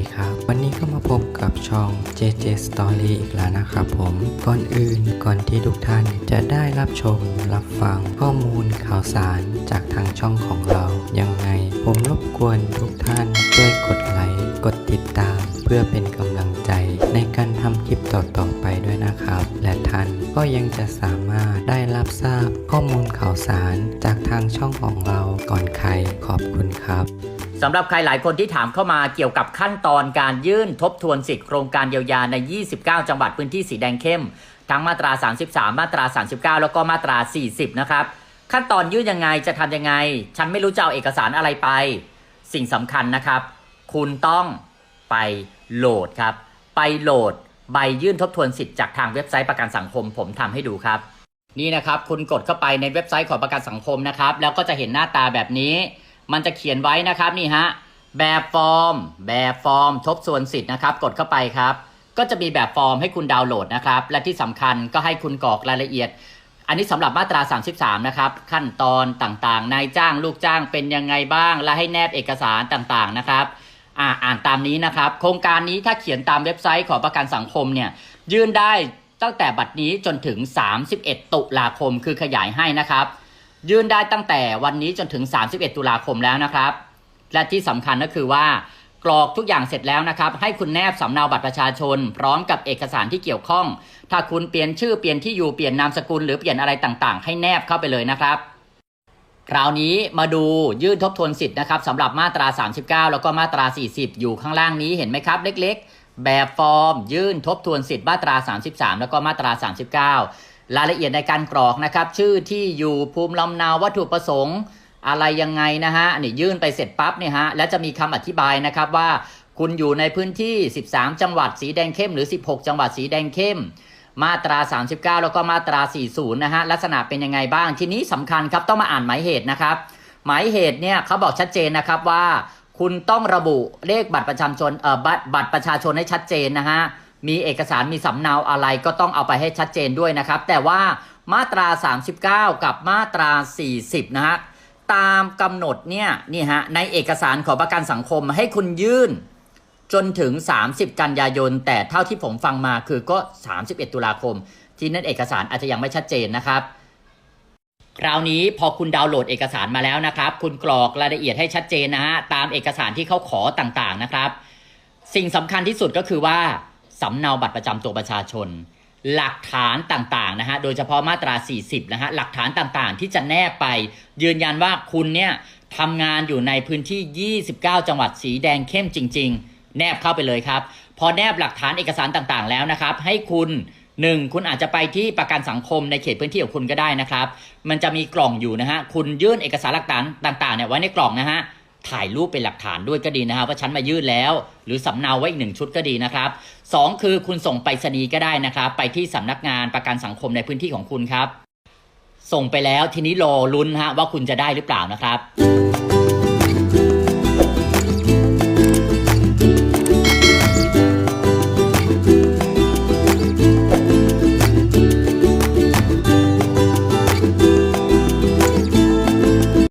ดีครับ วันนี้ก็มาพบกับช่อง JJ Story อีกแล้วนะครับผม ก่อนอื่นก่อนที่ทุกท่านจะได้รับชมรับฟังข้อมูลข่าวสารจากทางช่องของเรา ยังไงผมรบกวนทุกท่านช่วยกดไลค์กดติดตาม เพื่อเป็นกำลังใจในการทำคลิปต่อๆไปด้วยนะครับ และท่านก็ยังจะสามารถได้รับทราบข้อมูลข่าวสารจากทางช่องของเราก่อนใครขอบคุณครับ สำหรับใครหลายคนที่ถามเข้ามาเกี่ยวกับขั้นตอนการยื่นทบทวนสิทธิโครงการเยียวยาใน 29 จังหวัดพื้นที่สีแดงเข้ม ทั้งมาตรา 33 มาตรา 39 แล้วก็มาตรา 40 นะครับ ขั้นตอนยื่นยังไงจะทำยังไง ฉันไม่รู้จะเอาเอกสารอะไรไป สิ่งสำคัญนะครับ คุณต้องไปโหลดครับ ไปโหลดใบยื่นทบทวนสิทธิ์จากทางเว็บไซต์ประกันสังคม ผมทำให้ดูครับ นี่นะครับ คุณกดเข้าไปในเว็บไซต์ของประกันสังคมนะครับ แล้วก็จะเห็นหน้าตาแบบนี้ มันจะเขียนไว้นะครับนี่ฮะแบบฟอร์ม แบบฟอร์ม ทบทวนสิทธิ์นะครับ กดเข้าไปครับ ก็จะมีแบบฟอร์มให้คุณดาวน์โหลดนะครับ และที่สำคัญก็ให้คุณกรอกรายละเอียด อันนี้สำหรับมาตรา 33 นะครับ ขั้นตอนต่างๆ นายจ้างลูกจ้างเป็นยังไงบ้าง และให้แนบเอกสารต่างๆนะครับอ่าอ่านตามนี้นะครับ โครงการนี้ถ้าเขียนตามเว็บไซต์ของประกันสังคมเนี่ยยื่นได้ตั้งแต่บัดนี้จนถึง 31 ตุลาคมคือขยายให้นะครับ ยื่นได้ตั้งแต่วันนี้จนถึง 31 ตุลาคมแล้วนะครับ และที่สำคัญก็คือว่ากรอกทุกอย่างเสร็จแล้วนะครับ ให้คุณแนบสำเนาบัตรประชาชน พร้อมกับเอกสารที่เกี่ยวข้อง ถ้าคุณเปลี่ยนชื่อเปลี่ยนที่อยู่เปลี่ยนนามสกุลหรือเปลี่ยนอะไรต่างๆ ให้แนบเข้าไปเลยนะครับ คราวนี้มาดูยื่นทบทวนสิทธิ์นะครับสำหรับมาตรา 39 แล้วก็มาตรา 40 อยู่ข้างล่างนี้เห็นไหมครับ เล็ก ๆ แบบฟอร์ม ยื่นทบทวนสิทธิ์มาตรา 33 แล้วก็มาตรา 39 รายละเอียดในการกรอกนะครับ ชื่อที่อยู่ภูมิลำเนาวัตถุประสงค์ อะไรยังไงนะฮะนี่ยื่นไปเสร็จปั๊บเนี่ยฮะและจะมีคำอธิบายนะครับว่าคุณอยู่ในพื้นที่ 13 จังหวัดสีแดงเข้มหรือ 16 จังหวัดสีแดงเข้ม มาตรา 39 แล้วก็มาตรา 40 นะฮะลักษณะเป็นยังไงบ้างทีนี้สำคัญครับต้องมาอ่านหมายเหตุนะครับ หมายเหตุเนี่ยเขาบอกชัดเจนนะครับว่า คุณต้องระบุเลขบัตรประชาชนเอ่อบัตรบัตรประชาชนให้ชัดเจนนะฮะ มีเอกสารมีสำเนาอะไรก็ต้องเอาไปให้ชัดเจนด้วยนะครับ แต่ว่ามาตรา 39 กับมาตรา 40 นะฮะตามกำหนดเนี่ยนี่ฮะในเอกสารของประกันสังคมให้คุณยื่นจนถึง 30 กันยายน แต่เท่าที่ผมฟังมาคือก็ 31 ตุลาคม ที่นั่นเอกสารอาจจะยังไม่ชัดเจนนะครับ คราวนี้พอคุณดาวน์โหลดเอกสารมาแล้วนะครับ คุณกรอกรายละเอียดให้ชัดเจนนะฮะตามเอกสารที่เขาขอต่างๆนะครับ สิ่งสำคัญที่สุดก็คือว่า สำเนาบัตรประจำตัวประชาชน หลักฐานต่างๆนะฮะโดยเฉพาะมาตรา 40นะฮะหลักฐานต่างๆ ที่จะแนบไป ยืนยันว่าคุณเนี่ยทำงานอยู่ในพื้นที่ 29 จังหวัดสีแดงเข้มจริง ๆ แนบเข้าไปเลยครับ พอแนบหลักฐานเอกสารต่างๆ แล้วนะครับ ให้คุณหนึ่งคุณอาจจะไปที่ประกันสังคมในเขตพื้นที่ของคุณก็ได้นะครับ มันจะมีกล่องอยู่นะฮะ คุณยื่นเอกสารหลักฐานต่างๆเนี่ยไว้ในกล่องนะฮะ ถ่ายรูปเป็นหลักฐานด้วยก็ดีนะครับว่าฉันมายื่นแล้ว หรือสำเนาไว้อีกหนึ่งชุดก็ดีนะครับสองคือคุณส่งไปรษณีย์ก็ได้นะครับ ไปที่สำนักงานประกันสังคมในพื้นที่ของคุณครับ ส่งไปแล้วทีนี้รอลุ้นฮะว่าคุณจะได้หรือเปล่านะครับ